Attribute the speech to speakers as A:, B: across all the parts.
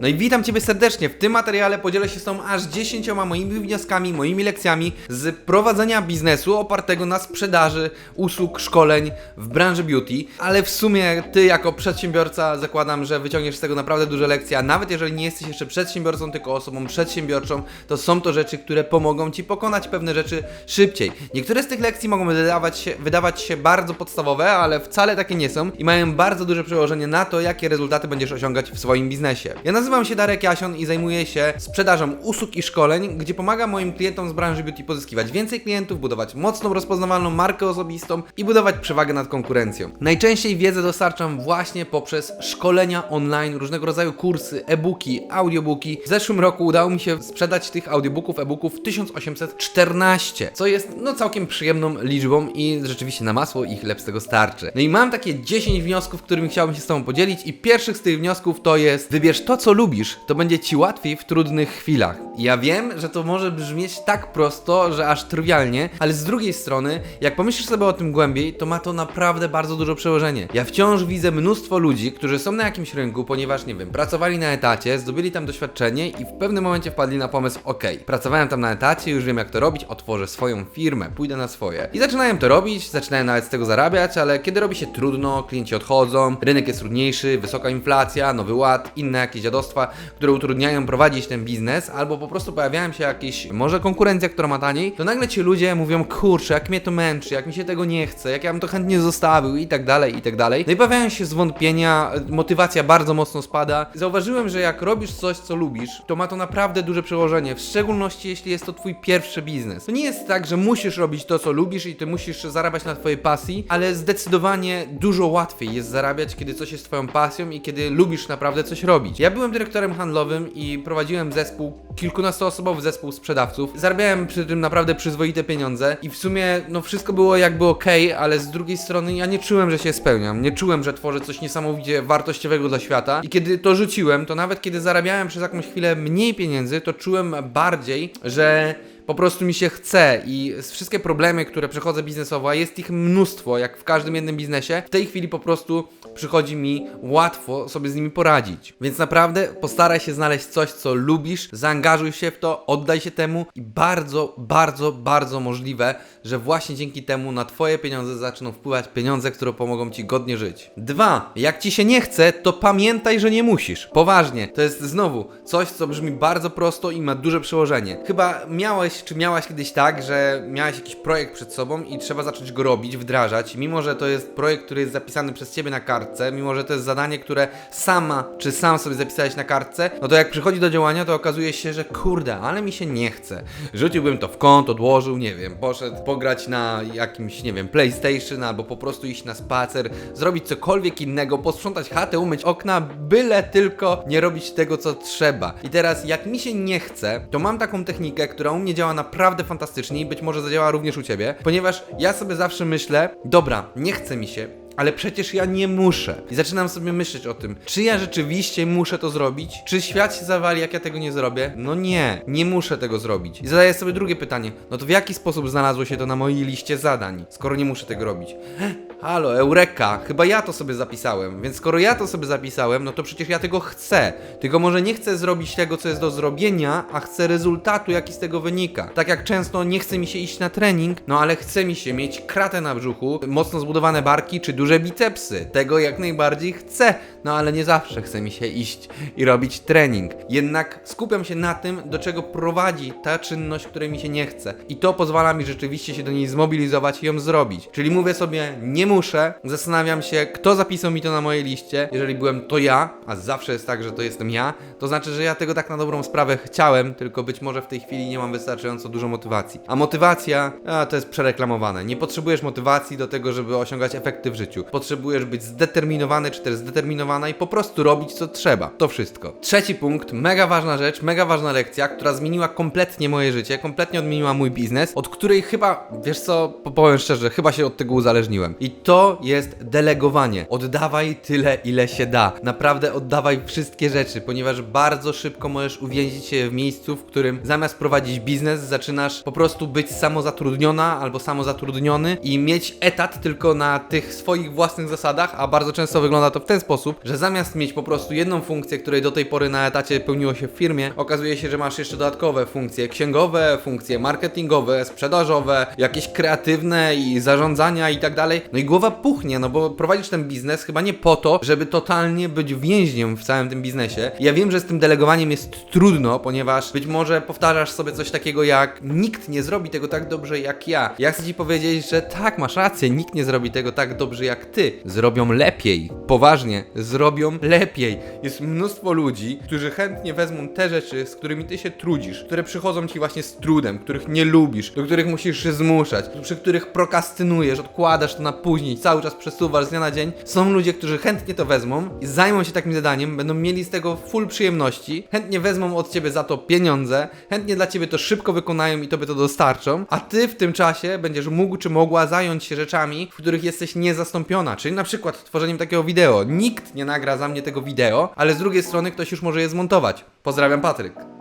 A: No i witam Ciebie serdecznie. W tym materiale podzielę się z Tobą aż 10 moimi wnioskami, moimi lekcjami z prowadzenia biznesu opartego na sprzedaży usług, szkoleń w branży beauty. Ale w sumie Ty jako przedsiębiorca zakładam, że wyciągniesz z tego naprawdę duże lekcje, a nawet jeżeli nie jesteś jeszcze przedsiębiorcą, tylko osobą przedsiębiorczą, to są to rzeczy, które pomogą Ci pokonać pewne rzeczy szybciej. Niektóre z tych lekcji mogą wydawać się, wydawać się bardzo podstawowe, ale wcale takie nie są i mają bardzo duże przełożenie na to, jakie rezultaty będziesz osiągać w swoim biznesie. Ja nazywam się Darek Jasion i zajmuję się sprzedażą usług i szkoleń, gdzie pomagam moim klientom z branży beauty pozyskiwać więcej klientów, budować mocną, rozpoznawalną markę osobistą i budować przewagę nad konkurencją. Najczęściej wiedzę dostarczam właśnie poprzez szkolenia online, różnego rodzaju kursy, e-booki, audiobooki. W zeszłym roku udało mi się sprzedać tych audiobooków, e-booków 1814, co jest no całkiem przyjemną liczbą i rzeczywiście na masło i chleb z tego starczy. No i mam takie 10 wniosków, którymi chciałbym się z Tobą podzielić i pierwszy z tych wniosków to jest wybierz to, co lubisz, to będzie Ci łatwiej w trudnych chwilach. Ja wiem, że to może brzmieć tak prosto, że aż trywialnie, ale z drugiej strony, jak pomyślisz sobie o tym głębiej, to ma to naprawdę bardzo dużo przełożenie. Ja wciąż widzę mnóstwo ludzi, którzy są na jakimś rynku, ponieważ, nie wiem, pracowali na etacie, zdobyli tam doświadczenie i w pewnym momencie wpadli na pomysł, ok, pracowałem tam na etacie, już wiem jak to robić, otworzę swoją firmę, pójdę na swoje. I zaczynają to robić, zaczynają nawet z tego zarabiać, ale kiedy robi się trudno, klienci odchodzą, rynek jest trudniejszy, wysoka inflacja, nowy ład, inne jakieś dziadostwa, które utrudniają prowadzić ten biznes, albo po prostu pojawiają się jakieś, może konkurencja, która ma taniej, to nagle ci ludzie mówią, kurczę, jak mnie to męczy, jak mi się tego nie chce, jak ja bym to chętnie zostawił i tak dalej, i tak dalej. No i pojawiają się zwątpienia, motywacja bardzo mocno spada. Zauważyłem, że jak robisz coś, co lubisz, to ma to naprawdę duże przełożenie, w szczególności jeśli jest to twój pierwszy biznes. To nie jest tak, że musisz robić to, co lubisz i ty musisz zarabiać na twojej pasji, ale zdecydowanie dużo łatwiej jest zarabiać, kiedy coś jest twoją pasją i kiedy lubisz naprawdę coś robić. Ja byłem dyrektorem handlowym i prowadziłem zespół, kilkunastoosobowy zespół sprzedawców. Zarabiałem przy tym naprawdę przyzwoite pieniądze i w sumie no wszystko było jakby ok, ale z drugiej strony ja nie czułem, że się spełniam. Nie czułem, że tworzę coś niesamowicie wartościowego dla świata. I kiedy to rzuciłem, to nawet kiedy zarabiałem przez jakąś chwilę mniej pieniędzy, to czułem bardziej, że po prostu mi się chce i wszystkie problemy, które przechodzę biznesowo, a jest ich mnóstwo, jak w każdym jednym biznesie, w tej chwili po prostu przychodzi mi łatwo sobie z nimi poradzić. Więc naprawdę postaraj się znaleźć coś, co lubisz, zaangażuj się w to, oddaj się temu i bardzo, bardzo, bardzo możliwe, że właśnie dzięki temu na Twoje pieniądze zaczną wpływać pieniądze, które pomogą Ci godnie żyć. Dwa, jak Ci się nie chce, to pamiętaj, że nie musisz. Poważnie, to jest znowu coś, co brzmi bardzo prosto i ma duże przełożenie. Chyba miałeś, czy miałaś kiedyś tak, że miałeś jakiś projekt przed sobą i trzeba zacząć go robić, wdrażać, mimo że to jest projekt, który jest zapisany przez Ciebie na kartce, mimo że to jest zadanie, które sama, czy sam sobie zapisałeś na kartce, no to jak przychodzi do działania, to okazuje się, że kurde, ale mi się nie chce. Rzuciłbym to w kąt, odłożył, nie wiem, poszedł pograć na jakimś, nie wiem, PlayStation albo po prostu iść na spacer, zrobić cokolwiek innego, posprzątać chatę, umyć okna, byle tylko nie robić tego, co trzeba. I teraz, jak mi się nie chce, to mam taką technikę, która u mnie działa naprawdę fantastycznie i być może zadziała również u Ciebie, ponieważ ja sobie zawsze myślę, dobra, nie chce mi się, ale przecież ja nie muszę. I zaczynam sobie myśleć o tym, czy ja rzeczywiście muszę to zrobić? Czy świat się zawali, jak ja tego nie zrobię? No nie, nie muszę tego zrobić. I zadaję sobie drugie pytanie, no to w jaki sposób znalazło się to na mojej liście zadań, skoro nie muszę tego robić? Halo, Eureka, chyba ja to sobie zapisałem, więc skoro ja to sobie zapisałem, no to przecież ja tego chcę. Tylko może nie chcę zrobić tego, co jest do zrobienia, a chcę rezultatu, jaki z tego wynika. Tak jak często nie chce mi się iść na trening, no ale chce mi się mieć kratę na brzuchu, mocno zbudowane barki czy duże bicepsy. Tego jak najbardziej chcę, no ale nie zawsze chce mi się iść i robić trening. Jednak skupiam się na tym, do czego prowadzi ta czynność, której mi się nie chce. I to pozwala mi rzeczywiście się do niej zmobilizować i ją zrobić. Czyli mówię sobie, nie muszę, zastanawiam się, kto zapisał mi to na mojej liście. Jeżeli byłem to ja, a zawsze jest tak, że to jestem ja, to znaczy, że ja tego tak na dobrą sprawę chciałem, tylko być może w tej chwili nie mam wystarczająco dużo motywacji. A motywacja, a, to jest przereklamowane. Nie potrzebujesz motywacji do tego, żeby osiągać efekty w życiu. Potrzebujesz być zdeterminowany, czy też zdeterminowana i po prostu robić co trzeba. To wszystko. Trzeci punkt, mega ważna rzecz, mega ważna lekcja, która zmieniła kompletnie moje życie, kompletnie odmieniła mój biznes, od której chyba, wiesz co, po- powiem szczerze, chyba się od tego uzależniłem. I to jest delegowanie. Oddawaj tyle, ile się da. Naprawdę oddawaj wszystkie rzeczy, ponieważ bardzo szybko możesz uwięzić się w miejscu, w którym zamiast prowadzić biznes, zaczynasz po prostu być samozatrudniona albo samozatrudniony i mieć etat tylko na tych swoich własnych zasadach, a bardzo często wygląda to w ten sposób, że zamiast mieć po prostu jedną funkcję, której do tej pory na etacie pełniło się w firmie, okazuje się, że masz jeszcze dodatkowe funkcje księgowe, funkcje marketingowe, sprzedażowe, jakieś kreatywne i zarządzania i tak dalej. No i głowa puchnie, no bo prowadzisz ten biznes chyba nie po to, żeby totalnie być więźniem w całym tym biznesie. Ja wiem, że z tym delegowaniem jest trudno, ponieważ być może powtarzasz sobie coś takiego jak nikt nie zrobi tego tak dobrze jak ja. Ja chcę ci powiedzieć, że tak, masz rację, nikt nie zrobi tego tak dobrze jak ty. Zrobią lepiej. Poważnie, zrobią lepiej. Jest mnóstwo ludzi, którzy chętnie wezmą te rzeczy, z którymi ty się trudzisz, które przychodzą ci właśnie z trudem, których nie lubisz, do których musisz się zmuszać, przy których prokastynujesz, odkładasz to na później, cały czas przesuwasz z dnia na dzień. Są ludzie, którzy chętnie to wezmą i zajmą się takim zadaniem, będą mieli z tego full przyjemności, chętnie wezmą od ciebie za to pieniądze, chętnie dla ciebie to szybko wykonają i tobie to dostarczą, a ty w tym czasie będziesz mógł czy mogła zająć się rzeczami, w których jesteś niezastąpiona, czyli na przykład tworzeniem takiego wideo. Nikt nie nagra za mnie tego wideo, ale z drugiej strony ktoś już może je zmontować. Pozdrawiam Patryk.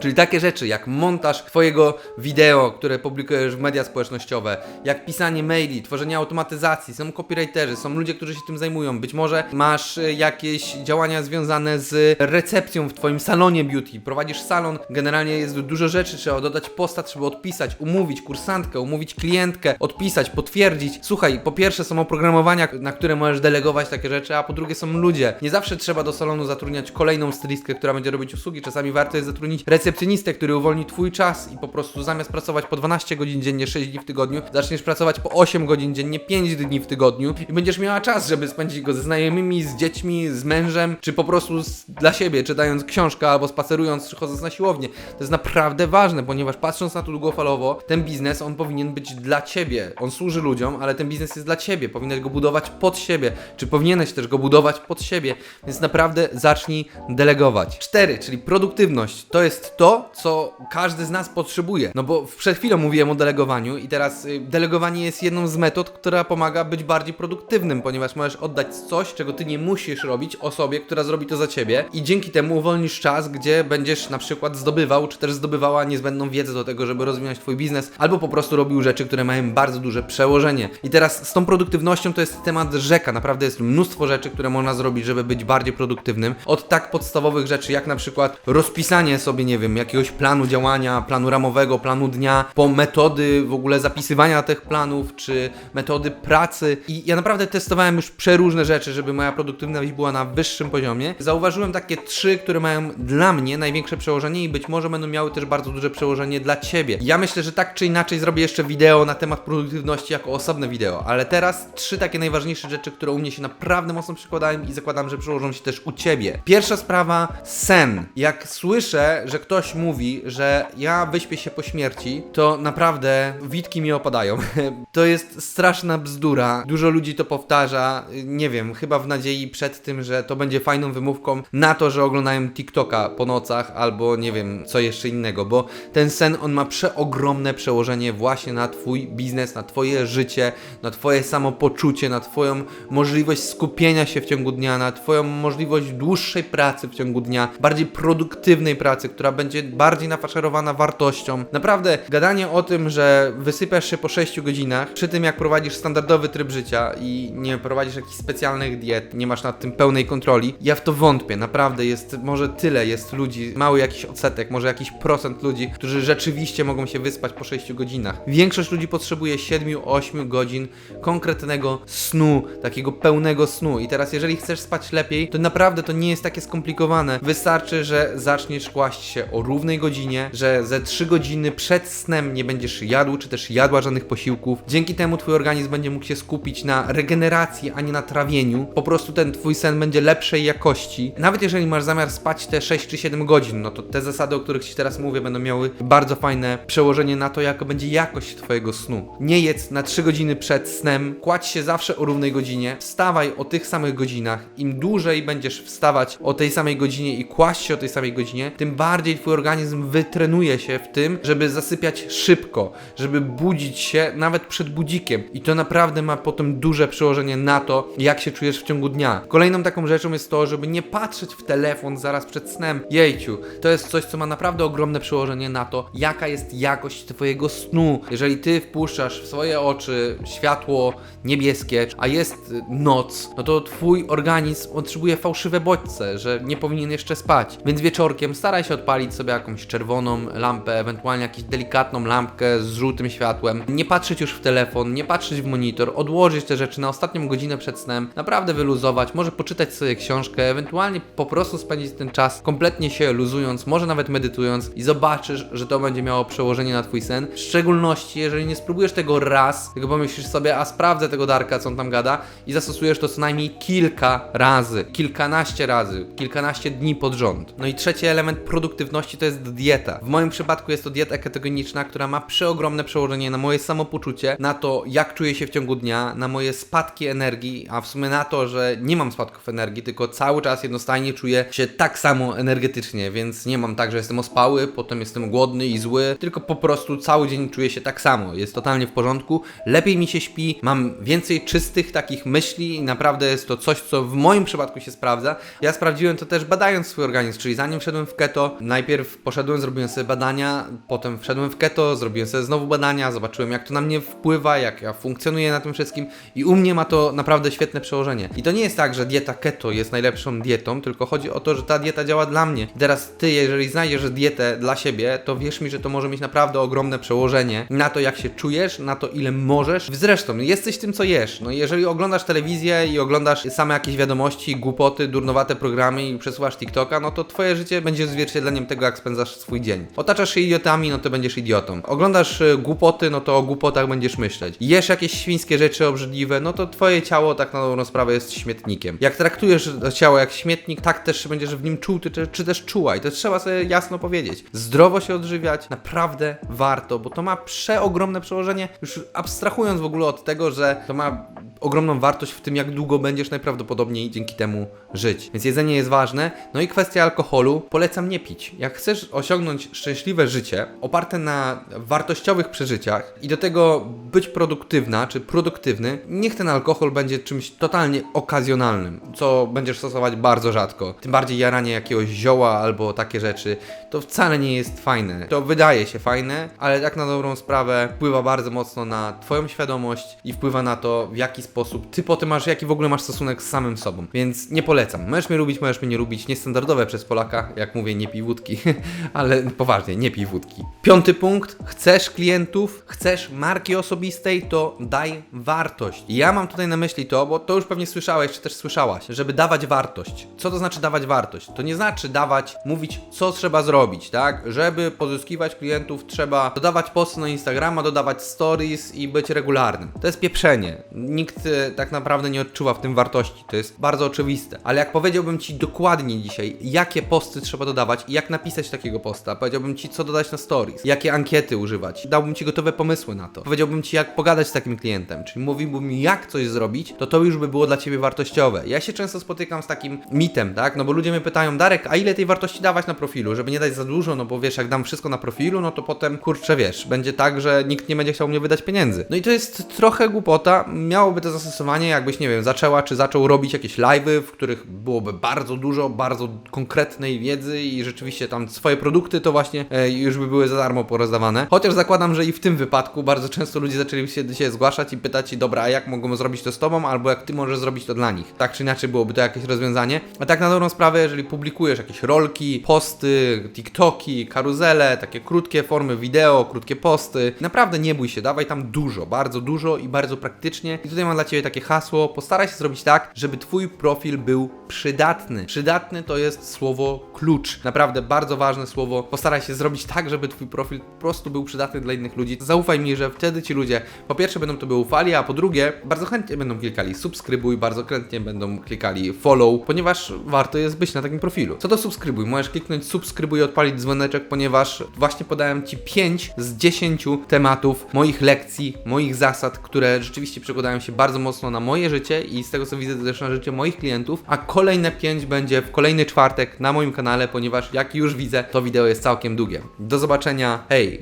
A: Czyli takie rzeczy jak montaż Twojego wideo, które publikujesz w media społecznościowe, jak pisanie maili, tworzenie automatyzacji, są copywriterzy, są ludzie, którzy się tym zajmują. Być może masz y, jakieś działania związane z recepcją w Twoim salonie beauty, prowadzisz salon, generalnie jest dużo rzeczy, trzeba dodać posta, trzeba odpisać, umówić kursantkę, umówić klientkę, odpisać, potwierdzić. Słuchaj, po pierwsze są oprogramowania, na które możesz delegować takie rzeczy, a po drugie są ludzie. Nie zawsze trzeba do salonu zatrudniać kolejną stylistkę, która będzie robić usługi, czasami warto jest zatrudnić recepcjonistę, który uwolni Twój czas i po prostu zamiast pracować po 12 godzin dziennie, 6 dni w tygodniu, zaczniesz pracować po 8 godzin dziennie, 5 dni w tygodniu i będziesz miała czas, żeby spędzić go ze znajomymi, z dziećmi, z mężem, czy po prostu z, dla siebie, czytając książkę albo spacerując, czy chodząc na siłownię. To jest naprawdę ważne, ponieważ patrząc na to długofalowo, ten biznes, on powinien być dla Ciebie. On służy ludziom, ale ten biznes jest dla Ciebie. Powinieneś go budować pod siebie, czy powinieneś też go budować pod siebie, więc naprawdę zacznij delegować. 4, czyli produktywność. To jest to, co każdy z nas potrzebuje. No bo przed chwilą mówiłem o delegowaniu i teraz y, delegowanie jest jedną z metod, która pomaga być bardziej produktywnym, ponieważ możesz oddać coś, czego ty nie musisz robić osobie, która zrobi to za ciebie i dzięki temu uwolnisz czas, gdzie będziesz na przykład zdobywał, czy też zdobywała niezbędną wiedzę do tego, żeby rozwijać twój biznes, albo po prostu robił rzeczy, które mają bardzo duże przełożenie. I teraz z tą produktywnością to jest temat rzeka. Naprawdę jest mnóstwo rzeczy, które można zrobić, żeby być bardziej produktywnym. Od tak podstawowych rzeczy, jak na przykład rozpisanie sobie, nie wiem, jakiegoś planu działania, planu ramowego, planu dnia, po metody w ogóle zapisywania tych planów, czy metody pracy. I ja naprawdę testowałem już przeróżne rzeczy, żeby moja produktywność była na wyższym poziomie. Zauważyłem takie trzy, które mają dla mnie największe przełożenie i być może będą miały też bardzo duże przełożenie dla Ciebie. Ja myślę, że tak czy inaczej zrobię jeszcze wideo na temat produktywności jako osobne wideo, ale teraz trzy takie najważniejsze rzeczy, które u mnie się naprawdę mocno przykładają i zakładam, że przełożą się też u Ciebie. Pierwsza sprawa, sen. Jak słyszę, że ktoś mówi, że ja wyśpię się po śmierci, to naprawdę witki mi opadają. to jest straszna bzdura. Dużo ludzi to powtarza, nie wiem, chyba w nadziei przed tym, że to będzie fajną wymówką na to, że oglądają TikToka po nocach albo nie wiem, co jeszcze innego, bo ten sen on ma przeogromne przełożenie właśnie na twój biznes, na twoje życie, na twoje samopoczucie, na twoją możliwość skupienia się w ciągu dnia, na twoją możliwość dłuższej pracy w ciągu dnia, bardziej produktywnej pracy, która będzie bardziej nafaszerowana wartością. Naprawdę, gadanie o tym, że wysypiasz się po 6 godzinach, przy tym jak prowadzisz standardowy tryb życia i nie prowadzisz jakichś specjalnych diet, nie masz nad tym pełnej kontroli, ja w to wątpię. Naprawdę jest, może tyle jest ludzi, mały jakiś odsetek, może jakiś procent ludzi, którzy rzeczywiście mogą się wyspać po 6 godzinach. Większość ludzi potrzebuje 7-8 godzin konkretnego snu, takiego pełnego snu. I teraz, jeżeli chcesz spać lepiej, to naprawdę to nie jest takie skomplikowane. Wystarczy, że zaczniesz kłaść się o równej godzinie, że ze 3 godziny przed snem nie będziesz jadł, czy też jadła żadnych posiłków. Dzięki temu twój organizm będzie mógł się skupić na regeneracji, a nie na trawieniu. Po prostu ten twój sen będzie lepszej jakości. Nawet jeżeli masz zamiar spać te 6 czy 7 godzin, no to te zasady, o których ci teraz mówię, będą miały bardzo fajne przełożenie na to, jaka będzie jakość twojego snu. Nie jedz na 3 godziny przed snem, kładź się zawsze o równej godzinie, wstawaj o tych samych godzinach. Im dłużej będziesz wstawać o tej samej godzinie i kłaść się o tej samej godzinie, tym bardziej twój organizm wytrenuje się w tym, żeby zasypiać szybko, żeby budzić się nawet przed budzikiem. I to naprawdę ma potem duże przełożenie na to, jak się czujesz w ciągu dnia. Kolejną taką rzeczą jest to, żeby nie patrzeć w telefon zaraz przed snem. Jejciu, to jest coś, co ma naprawdę ogromne przełożenie na to, jaka jest jakość twojego snu. Jeżeli ty wpuszczasz w swoje oczy światło niebieskie, a jest noc, no to twój organizm potrzebuje fałszywe bodźce, że nie powinien jeszcze spać. Więc wieczorkiem staraj się odpalić sobie jakąś czerwoną lampę, ewentualnie jakąś delikatną lampkę z żółtym światłem. Nie patrzeć już w telefon, nie patrzeć w monitor, odłożyć te rzeczy na ostatnią godzinę przed snem, naprawdę wyluzować, może poczytać sobie książkę, ewentualnie po prostu spędzić ten czas kompletnie się luzując, może nawet medytując i zobaczysz, że to będzie miało przełożenie na twój sen. W szczególności, jeżeli nie spróbujesz tego raz, tylko pomyślisz sobie, a sprawdzę tego Darka, co on tam gada i zastosujesz to co najmniej kilka razy, kilkanaście razy, kilkanaście dni pod rząd. No i trzeci element produktywności to jest dieta. W moim przypadku jest to dieta ketogeniczna, która ma przeogromne przełożenie na moje samopoczucie, na to, jak czuję się w ciągu dnia, na moje spadki energii, a w sumie na to, że nie mam spadków energii, tylko cały czas jednostajnie czuję się tak samo energetycznie, więc nie mam tak, że jestem ospały, potem jestem głodny i zły, tylko po prostu cały dzień czuję się tak samo. Jest totalnie w porządku, lepiej mi się śpi, mam więcej czystych takich myśli i naprawdę jest to coś, co w moim przypadku się sprawdza. Ja sprawdziłem to też badając swój organizm, czyli zanim wszedłem w keto, najpierw poszedłem, zrobiłem sobie badania, potem wszedłem w keto, zrobiłem sobie znowu badania, zobaczyłem jak to na mnie wpływa, jak ja funkcjonuję na tym wszystkim i u mnie ma to naprawdę świetne przełożenie. I to nie jest tak, że dieta keto jest najlepszą dietą, tylko chodzi o to, że ta dieta działa dla mnie. Teraz ty, jeżeli znajdziesz dietę dla siebie, to wierz mi, że to może mieć naprawdę ogromne przełożenie na to, jak się czujesz, na to, ile możesz. Zresztą, jesteś tym, co jesz. No jeżeli oglądasz telewizję i oglądasz same jakieś wiadomości, głupoty, durnowate programy i przesuwasz TikToka, no to twoje życie będzie zwierciedleniem tego, jak spędzasz swój dzień. Otaczasz się idiotami, no to będziesz idiotą. Oglądasz y, głupoty, no to o głupotach będziesz myśleć. Jesz jakieś świńskie rzeczy obrzydliwe, no to twoje ciało tak na dobrą sprawę jest śmietnikiem. Jak traktujesz to ciało jak śmietnik, tak też będziesz w nim czuł, ty, czy, czy też czuła. I to trzeba sobie jasno powiedzieć. Zdrowo się odżywiać, naprawdę warto, bo to ma przeogromne przełożenie, już abstrahując w ogóle od tego, że to ma ogromną wartość w tym, jak długo będziesz najprawdopodobniej dzięki temu żyć. Więc jedzenie jest ważne. No i kwestia alkoholu. Polecam nie pić. Jak chcesz osiągnąć szczęśliwe życie, oparte na wartościowych przeżyciach i do tego być produktywna, czy produktywny, niech ten alkohol będzie czymś totalnie okazjonalnym, co będziesz stosować bardzo rzadko. Tym bardziej jaranie jakiegoś zioła albo takie rzeczy, to wcale nie jest fajne. To wydaje się fajne, ale tak na dobrą sprawę wpływa bardzo mocno na twoją świadomość i wpływa na to, w jaki sposób ty potem masz, jaki w ogóle masz stosunek z samym sobą. Więc nie polecam. Możesz mnie lubić, możesz mnie nie lubić. Niestandardowe przez Polaka, jak mówię, nie pij wódki, ale poważnie, nie pij wódki. Piąty punkt. Chcesz klientów, chcesz marki osobistej, to daj wartość. I ja mam tutaj na myśli to, bo to już pewnie słyszałeś, czy też słyszałaś, żeby dawać wartość. Co to znaczy dawać wartość? To nie znaczy dawać, mówić, co trzeba zrobić, tak? Żeby pozyskiwać klientów, trzeba dodawać posty na Instagrama, dodawać stories i być regularnym. To jest pieprzenie. Nikt e, tak naprawdę nie odczuwa w tym wartości. To jest bardzo oczywiste. Ale jak powiedziałbym Ci dokładnie dzisiaj, jakie posty trzeba dodawać i jak napisać takiego posta, powiedziałbym Ci, co dodać na stories, jakie ankiety używać, dałbym Ci gotowe pomysły na to. Powiedziałbym Ci, jak pogadać z takim klientem, czyli mówiłbym, jak coś zrobić, to to już by było dla Ciebie wartościowe. Ja się często spotykam z takim mitem, tak? No bo ludzie mnie pytają, Darek, a ile tej wartości dawać na profilu, żeby nie dać za dużo, no bo wiesz, jak dam wszystko na profilu, no to potem, kurczę, wiesz, będzie tak, że nikt nie będzie chciał mnie wydać pieniędzy. No i to jest trochę głupota. Miałoby to zastosowanie, jakbyś, nie wiem, zaczęła czy zaczął robić jakieś live'y, w których byłoby bardzo dużo, bardzo konkretnej wiedzy i rzeczywiście tam swoje produkty to właśnie e, już by były za darmo porozdawane. Chociaż zakładam, że i w tym wypadku bardzo często ludzie zaczęli się, zgłaszać i pytać, dobra, a jak mogą zrobić to z tobą, albo jak ty możesz zrobić to dla nich. Tak czy inaczej byłoby to jakieś rozwiązanie. A tak na dobrą sprawę, jeżeli publikujesz jakieś rolki, posty, TikToki, karuzele, takie krótkie formy wideo, krótkie posty, naprawdę nie bój się, dawaj tam dużo, bardzo dużo i bardzo praktycznie. I tutaj mam dla Ciebie takie hasło, postaraj się zrobić tak, żeby Twój profil był przydatny. Przydatny to jest słowo klucz. Naprawdę bardzo ważne słowo. Postaraj się zrobić tak, żeby Twój profil po prostu był przydatny dla innych ludzi. Zaufaj mi, że wtedy ci ludzie po pierwsze będą Tobie ufali, a po drugie bardzo chętnie będą klikali subskrybuj, bardzo chętnie będą klikali follow, ponieważ warto jest być na takim profilu. Co to subskrybuj? Możesz kliknąć subskrybuj, odpalić dzwoneczek, ponieważ właśnie podałem Ci 5 z 10 tematów moich lekcji, moich zasad, które rzeczywiście przekładają się bardzo bardzo mocno na moje życie i z tego co widzę to też na życie moich klientów, a kolejne 5 będzie w kolejny czwartek na moim kanale, ponieważ jak już widzę, to wideo jest całkiem długie. Do zobaczenia, hej!